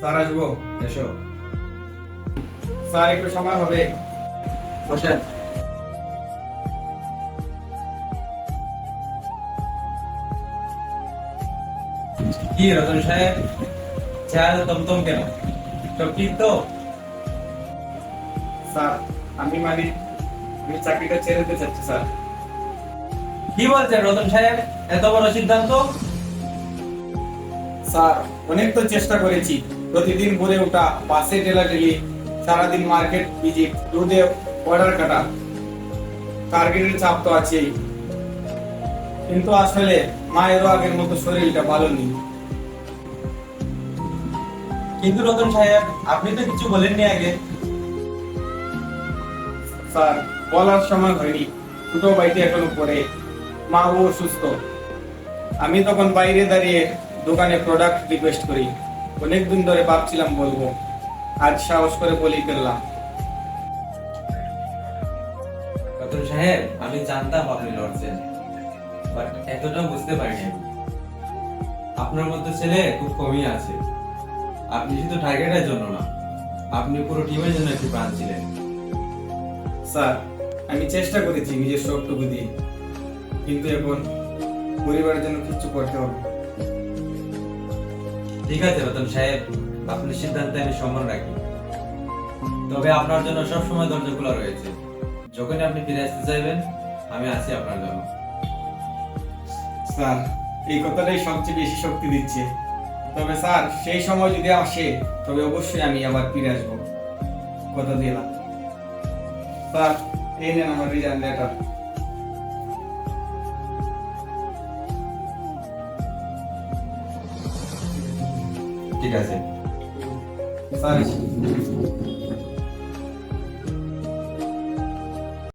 Sir আসব, এসো। Sir, একটু সময় হবে। বসেন। কি রতন সাহেব? চেহারা তমতম কেন? তো? স্যার, আমি মানে আমি চাকরিটা ছেড়ে দিতে চাচ্ছি, স্যার। কি বলছেন রতন সাহেব? এত বড় সিদ্ধান্ত? স্যার, অনেক তো চেষ্টা করেছি। প্রতিদিন ভোরে ওঠা বাসে ঠেলাঠেলি সারাদিন মার্কেট ভিজিট, রোদে অর্ডার কাটা। টার্গেটের চাপ তো আছেই। কিন্তু আসলে মায়েরও আগের মতো শরীরটা ভালো নেই। কিন্তু রতন সাহেব, আপনি তো কিছু বলেননি আগে। স্যার, বলার সময় হয়নি। দুটো ভাইটি এখনও পড়ে। মা ও অসুস্থ। আমি তখন বাইরে দাঁড়িয়ে দোকানে প্রোডাক্ট রিকোয়েস্ট করি। অনেকদিন ধরে ভাবছিলাম বলব। আজ সাহস করে বলেই ফেললাম। রতন সাহেব আমি জানতাম আপনি লড়ছেন বাট এতটা বুঝতে পারিনি আপনার মতো ছেলে খুব কমই আছে। আপনি শুধু টার্গেটের জন্য না আপনি পুরো টিমের জন্য একটি প্রাণ ছিলেন। স্যার আমি চেষ্টা করেছি নিজের সবটুকু দিয়ে কিন্তু এখন পরিবারের জন্য কিছু করতে হবে। ঠিক আছে, রতন সাহেব। আপনার সিদ্ধান্তে আমি সম্মান রাখি। তবে আপনার জন্য সবসময় দরজা খোলা রয়েছে। যখনই আপনি ফিরে আসতে চাইবেন, আমি আছি আপনার জন্য। স্যার, এই কথাটাই সবচেয়ে বেশি শক্তি দিচ্ছে। তবে স্যার, সেই সময় যদি আসে, তবে অবশ্যই আমি আবার ফিরে আসব। কথা দিলাম। স্যার, এই নেন আমার রিজাইন লেটার। ঠিক আছে স্যার